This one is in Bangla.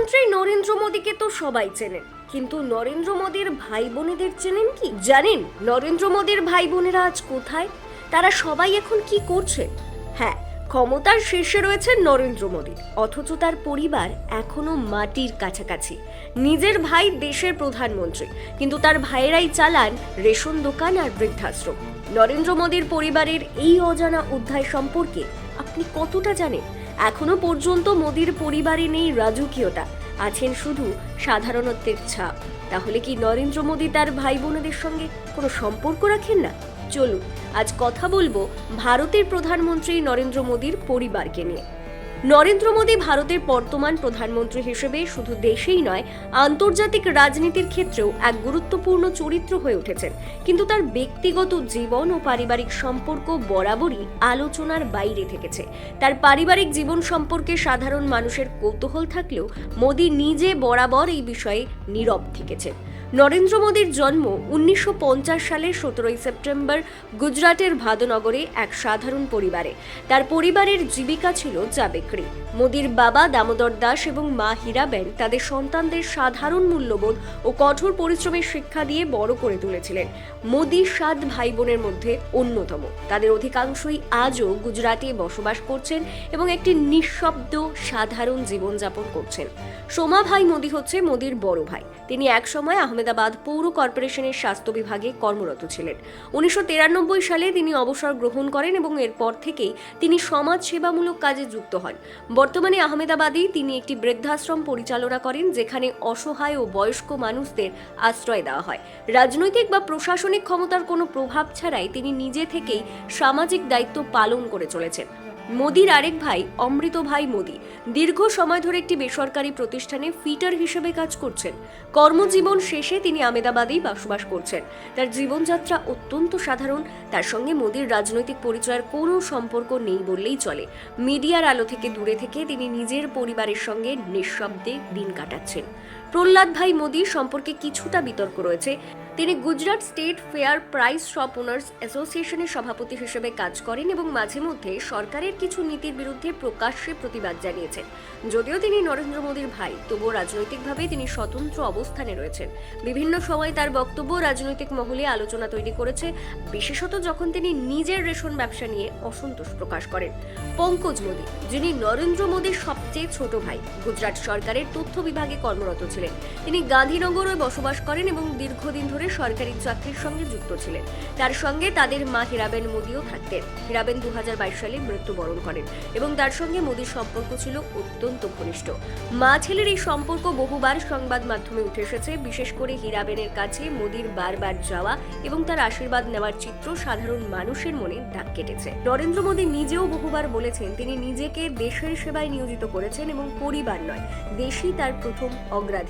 প্রধানমন্ত্রী নরেন্দ্র মোদীকে তো সবাই চেনেন। কিন্তু নরেন্দ্র মোদীর ভাই বোনেদের চেনেন কি? জানেন নরেন্দ্র মোদীর ভাই বোনেরা আজ কোথায়? তারা সবাই এখন কি করছে? হ্যাঁ ক্ষমতার শীর্ষে রয়েছে নরেন্দ্র মোদী। অথচ তার পরিবার এখনও মাটির কাছাকাছি। নিজের ভাই দেশের প্রধানমন্ত্রী, কিন্তু তার ভাইয়েরাই চালান রেশন দোকান আর বৃদ্ধাশ্রম। নরেন্দ্র মোদীর পরিবারের এই অজানা অধ্যায় সম্পর্কে আপনি কতটা জানেন? এখনও পর্যন্ত মোদির পরিবারে নেই রাজকীয়তা, আছেন শুধু সাধারণত্বের ছাপ। তাহলে কি নরেন্দ্র মোদী তার ভাই বোনেদের সঙ্গে কোনো সম্পর্ক রাখেন না? চলুন, আজ কথা বলব ভারতের প্রধানমন্ত্রী নরেন্দ্র মোদীর পরিবারকে নিয়ে। নরেন্দ্র মোদী ভারতের বর্তমান প্রধানমন্ত্রী হিসেবে শুধু দেশেই নয়, আন্তর্জাতিক রাজনীতির ক্ষেত্রেও এক গুরুত্বপূর্ণ চরিত্র হয়ে উঠেছেন। কিন্তু তার ব্যক্তিগত জীবন ও পারিবারিক সম্পর্ক বরাবরই আলোচনার বাইরে থেকেছে। তার পারিবারিক জীবন সম্পর্কে সাধারণ মানুষের কৌতূহল থাকলেও মোদী নিজে বরাবর এই বিষয়ে নীরব থেকেছেন। নরেন্দ্র মোদীর জন্ম উনিশশো সালের সতেরোই সেপ্টেম্বর গুজরাটের ভাদনগরে এক সাধারণ পরিবারে। তার পরিবারের জীবিকা ছিল চা বিক্রি। মোদীর বাবা দামোদর দাস এবং মা হীরাবেন তাদের সন্তানদের সাধারণ মূল্যবোধ ও কঠোর পরিশ্রমের শিক্ষা দিয়ে বড় করে তুলেছিলেন। মোদী সাত ভাই বোনের মধ্যে অন্যতম। তাদের অধিকাংশই আজও গুজরাটে বসবাস করছেন এবং একটি নিঃশব্দ সাধারণ জীবনযাপন করছেন। সোমা ভাই মোদী হচ্ছে মোদীর বড় ভাই। তিনি একসময় আহমেদাবাদ পৌর কর্পোরেশনের স্বাস্থ্য বিভাগে কর্মরত ছিলেন। উনিশশো সালে তিনি অবসর গ্রহণ করেন এবং এরপর থেকেই তিনি সমাজ সেবামূলক কাজে যুক্ত হন। বর্তমানে আহমেদাবাদেই তিনি একটি বৃদ্ধাশ্রম পরিচালনা করেন, যেখানে অসহায় ও বয়স্ক মানুষদের আশ্রয় দেওয়া হয়। রাজনৈতিক বা প্রশাসনিক ক্ষমতার কোনো প্রভাব ছাড়াই তিনি নিজে থেকেই সামাজিক দায়িত্ব পালন করে চলেছেন। মোদির আরেক ভাই অমৃত ভাই মোদি। দীর্ঘ সময় ধরে একটি বেসরকারি প্রতিষ্ঠানে ফিটার হিসেবে কাজ করছেন। কর্মজীবন শেষে তিনি আমেদাবাদেই বসবাস করছেন। তার জীবনযাত্রা অত্যন্ত সাধারণ। তার সঙ্গে মোদীর রাজনৈতিক পরিচয়ের কোনো সম্পর্ক নেই বললেই চলে। মিডিয়ার আলো থেকে দূরে থেকে তিনি নিজের পরিবারের সঙ্গে নিঃশব্দে দিন কাটাচ্ছেন। প্রহ্লাদ ভাই মোদি সম্পর্কে কিছুটা বিতর্ক রয়েছে। তিনি Gujarat state fair price shop owners অ্যাসোসিয়েশনের সভাপতি হিসেবে কাজ করেন এবং মাঝে মধ্যে সরকারের কিছু নীতির বিরুদ্ধে প্রকাশ্যে প্রতিবাদ জানিয়েছেন। যদিও তিনি নরেন্দ্র মোদীর ভাই, তবুও রাজনৈতিকভাবে তিনি স্বতন্ত্র অবস্থানে রয়েছেন। বিভিন্ন সময় তার বক্তব্য রাজনৈতিক মহলে আলোচনা তৈরি করেছে, বিশেষত যখন তিনি নিজের রেশন ব্যবসা নিয়ে অসন্তোষ প্রকাশ করেন। পঙ্কজ মোদী, যিনি নরেন্দ্র মোদীর সবচেয়ে ছোট ভাই, গুজরাট সরকারের তথ্য বিভাগে কর্মরত ছিলেন। তিনি গান্ধীনগরে বসবাস করেন এবং দীর্ঘদিন ধরে সরকারি চাকরির সঙ্গে যুক্ত ছিলেন। তার সঙ্গে তাদের মা হীরাবেন মোদীও থাকতেন। হীরাবেন দু সালে মৃত্যুবরণ করেন এবং তার সঙ্গে মোদীর সম্পর্ক ছিল অত্যন্ত ঘনিষ্ঠ। মা ছেলের এই সম্পর্ক বহুবার সংবাদ মাধ্যমে উঠে এসেছে। বিশেষ করে হীরাবেনের কাছে মোদীর বারবার যাওয়া এবং তার আশীর্বাদ নেওয়ার চিত্র সাধারণ মানুষের মনে দাগ কেটেছে। নরেন্দ্র মোদী নিজেও বহুবার বলেছেন, তিনি নিজেকে দেশের সেবায় নিয়োজিত করেছেন এবং পরিবার নয়, দেশই তার প্রথম অগ্রাধিকার।